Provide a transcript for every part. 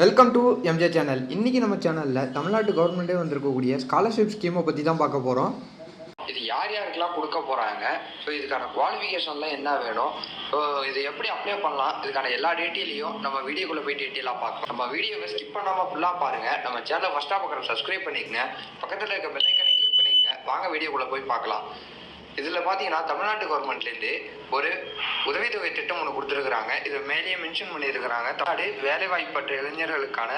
Welcome to MJ channel இன்றைக்கி நம்ம சேனலில் தமிழ்நாட்டு கவர்மெண்ட்டே வந்திருக்கக்கூடிய ஸ்காலர்ஷிப் ஸ்கீமை பற்றி தான் பார்க்க போகிறோம் இது யார் யாருக்கெல்லாம் கொடுக்க போகிறாங்க ஸோ இதுக்கான குவாலிஃபிகேஷன்லாம் என்ன வேணும்? ஸோ இது எப்படி அப்ளை பண்ணலாம்? இதுக்கான எல்லா டீட்டெயிலையும் நம்ம வீடியோக்குள்ளே போய் டீட்டெயிலாக பார்க்கலாம். நம்ம வீடியோவை ஸ்கிப் பண்ணாமல் ஃபுல்லாக பாருங்கள் நம்ம சேனலை ஃபஸ்ட்டாக பார்க்குற சப்ஸ்கிரைப் பண்ணிக்கங்க. பக்கத்தில் இருக்க பெல்லைக்கனை கிளிக் பண்ணிக்கங்க. வாங்க வீடியோக்குள்ளே போய் பார்க்கலாம். இதில் பார்த்தீங்கன்னா தமிழ்நாட்டு கவர்மெண்ட்லேருந்து ஒரு உதவித்தொகை திட்டம் ஒன்று கொடுத்துருக்குறாங்க. இதை மேலேயே மென்ஷன் பண்ணியிருக்கிறாங்க. தமிழ்நாடு வேலைவாய்ப்பற்ற இளைஞர்களுக்கான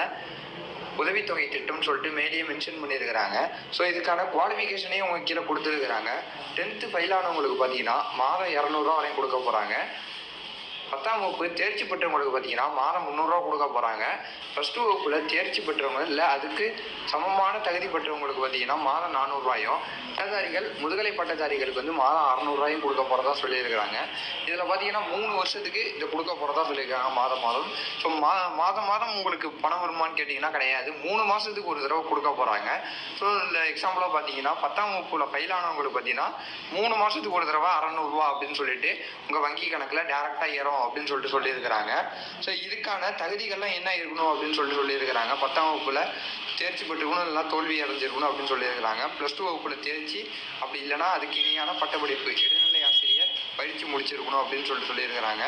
உதவித்தொகை திட்டம்னு சொல்லிட்டு மேலேயே மென்ஷன் பண்ணியிருக்கிறாங்க. ஸோ இதுக்கான குவாலிஃபிகேஷனே அவங்க கீழே கொடுத்துருக்குறாங்க. டென்த்து ஃபெயில் ஆனவங்களுக்கு பார்த்தீங்கன்னா மாதம் இரநூறுவா வரையும் கொடுக்க போகிறாங்க பத்தாம் வகுப்பு தேர்ச்சி பெற்றவங்களுக்கு பார்த்தீங்கன்னா மாதம் முந்நூறுரூவா கொடுக்க போகிறாங்க ப்ளஸ் டூ வகுப்பில் தேர்ச்சி பெற்றவங்க இல்லை அதுக்கு சமமான தகுதி பெற்றவங்களுக்கு பார்த்தீங்கன்னா மாதம் நானூறுரூவாயும் பட்டதாரிகள் முதுகலை பட்டதாரிகளுக்கு வந்து மாதம் அறநூறுவாயும் கொடுக்க போகிறதா சொல்லியிருக்கிறாங்க. இதில் பார்த்தீங்கன்னா மூணு வருஷத்துக்கு இதை கொடுக்க போகிறதா சொல்லியிருக்காங்க மாதம் மாதம். ஸோ மா மாதம் மாதம் உங்களுக்கு பணம் வருமான்னு கேட்டிங்கன்னா கிடையாது. மூணு மாதத்துக்கு ஒரு தடவை கொடுக்க போகிறாங்க ஸோ இதில் எக்ஸாம்பிளாக பார்த்தீங்கன்னா பத்தாம் வகுப்பில் ஃபெயில் ஆனவங்களுக்கு பார்த்தீங்கன்னா மூணு மாதத்துக்கு ஒரு தடவை அறநூறுவா அப்படின்னு சொல்லிட்டு உங்கள் வங்கி கணக்கில் டேரெக்டாக ஏறும். அப்படின்னு சொல்லிட்டு சொல்லியிருக்கிறாங்க. ஸோ இதுக்கான தகுதிகள்லாம் என்ன இருக்கணும் அப்படின்னு சொல்லிட்டு சொல்லியிருக்கிறாங்க. பத்தாம் வகுப்பில் தேர்ச்சி பெற்றுக்கணும் இல்லைனா தோல்வி அடைஞ்சிருக்கணும் அப்படின்னு சொல்லியிருக்கிறாங்க. ப்ளஸ் டூ வகுப்பில் தேர்ச்சி அப்படி இல்லைன்னா அதுக்கு இணையான பட்டப்படிப்பு இடைநிலை ஆசிரியர் பயிற்சி முடிச்சிருக்கணும் அப்படின்னு சொல்லிட்டு சொல்லியிருக்கிறாங்க.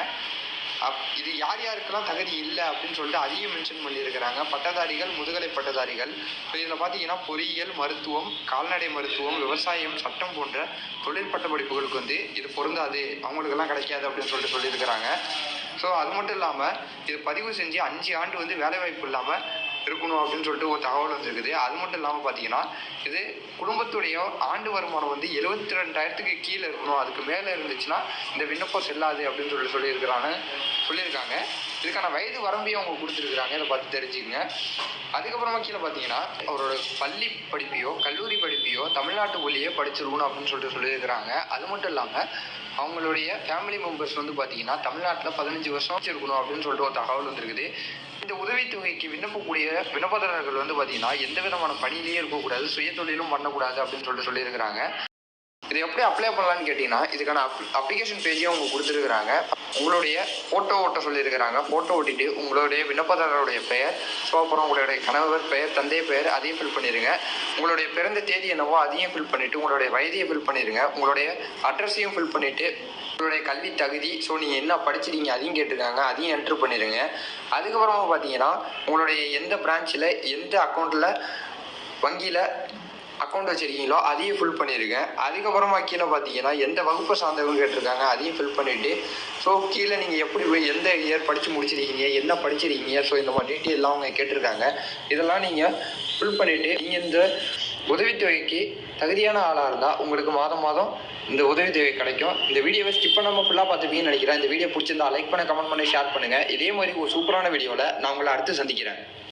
அப் இது யார் யாருக்கெல்லாம் தகுதி இல்லை அப்படின்னு சொல்லிட்டு அதையும் மென்ஷன் பண்ணியிருக்கிறாங்க. பட்டதாரிகள் முதுகலை பட்டதாரிகள். ஸோ இதில் பார்த்தீங்கன்னா பொறியியல் மருத்துவம் கால்நடை மருத்துவம் விவசாயம் சட்டம் போன்ற தொழில் பட்ட படிப்புகளுக்கு வந்து இது பொருந்தாது. அவங்களுக்கெல்லாம் கிடைக்காது அப்படின்னு சொல்லிட்டு சொல்லியிருக்கிறாங்க. ஸோ அது மட்டும் இல்லாமல் இது பதிவு செஞ்சு அஞ்சு ஆண்டு வந்து வேலைவாய்ப்பு இல்லாமல் இருக்கணும் அப்படின்னு சொல்லிட்டு ஒரு தகவல் வந்துருக்குது. அது மட்டும் இல்லாமல் பார்த்தீங்கன்னா இது குடும்பத்துடைய ஆண்டு வருமானம் வந்து எழுபத்தி ரெண்டாயிரத்துக்கு கீழே இருக்கணும். அதுக்கு மேலே இருந்துச்சுன்னா இந்த விண்ணப்பம் செல்லாது அப்படின்னு சொல்லி சொல்லியிருக்கிறாங்க சொல்லியிருக்காங்க. இதுக்கான வயது வரம்பையும் அவங்க கொடுத்துருக்குறாங்க. இதை பார்த்து தெரிஞ்சுக்கங்க. அதுக்கப்புறமா கீழே பார்த்தீங்கன்னா அவரோட பள்ளி படிப்பையோ கல்லூரி படிப்பையோ தமிழ்நாட்டுக்குள்ளேயே படிச்சிருக்கணும் அப்படின்னு சொல்லிட்டு சொல்லியிருக்கிறாங்க. அது மட்டும் இல்லாமல் அவங்களுடைய ஃபேமிலி மெம்பர்ஸ் வந்து பார்த்தீங்கன்னா தமிழ்நாட்டில் பதினஞ்சு வருஷம் வச்சிருக்கணும் அப்படின்னு சொல்லிட்டு ஒரு தகவல் வந்திருக்குது. உதவித்தொகைக்கு விண்ணப்பக்கூடிய விண்ணப்பதாரர்கள் வந்து பார்த்தீங்கன்னா எந்த விதமான பணியிலையும் இருக்கக்கூடாது சுய தொழிலும் பண்ணக்கூடாது அப்படின்னு சொல்லிட்டு சொல்லியிருக்கிறாங்க. இது எப்படி அப்ளை பண்ணலாம்னு கேட்டிங்கன்னா இதுக்கான அப் அப்ளிகேஷன் பேஜையும் அவங்க கொடுத்துருக்குறாங்க. உங்களுடைய ஃபோட்டோ ஓட்ட சொல்லியிருக்கிறாங்க. ஃபோட்டோ ஓட்டிட்டு உங்களுடைய விண்ணப்பதாரருடைய பெயர் ஸோ அப்புறம் உங்களுடைய கணவர் பெயர் தந்தை பெயர் அதையும் ஃபில் பண்ணிடுங்க உங்களுடைய பிறந்த தேதி என்னவோ அதையும் ஃபில் பண்ணிவிட்டு உங்களுடைய வயதையும் ஃபில் பண்ணிடுங்க உங்களுடைய அட்ரஸையும் ஃபில் பண்ணிவிட்டு உங்களுடைய கல்வி தகுதி ஸோ நீங்கள் என்ன படிச்சிருக்கீங்க அதையும் கேட்டிருக்காங்க. அதையும் என்ட்ரு பண்ணிடுங்க அதுக்கப்புறமா பார்த்தீங்கன்னா உங்களுடைய எந்த பிரான்ச்சில் எந்த அக்கௌண்ட்டில் வங்கியில் அக்கௌண்ட் வச்சுருக்கீங்களோ அதையும் ஃபில் பண்ணியிருக்கேன் அதுக்கப்புறமா கீழே பார்த்தீங்கன்னா எந்த வகுப்பை சார்ந்தவங்க கேட்டிருக்காங்க அதையும் ஃபில் பண்ணிவிட்டு ஸோ கீழே நீங்கள் எப்படி போய் எந்த இயர் படித்து முடிச்சிருக்கீங்க என்ன படிச்சிருக்கீங்க ஸோ இந்த மாதிரி டீட்டெயிலாம் அவங்க கேட்டிருக்காங்க. இதெல்லாம் நீங்கள் ஃபில் பண்ணிவிட்டு நீங்கள் இந்த உதவித்தொகைக்கு தகுதியான ஆளாக இருந்தால் உங்களுக்கு மாதம் மாதம் இந்த உதவித்தொகை கிடைக்கும். இந்த வீடியோவை ஸ்கிப் பண்ணாமல் ஃபுல்லாக பார்த்துப்பீங்கன்னு நினைக்கிறேன். இந்த வீடியோ பிடிச்சிருந்தா லைக் பண்ண கமெண்ட் பண்ணி ஷேர் பண்ணுங்கள் இதே மாதிரி ஒரு சூப்பரான வீடியோவில் நான் உங்களை அடுத்து சந்திக்கிறேன்.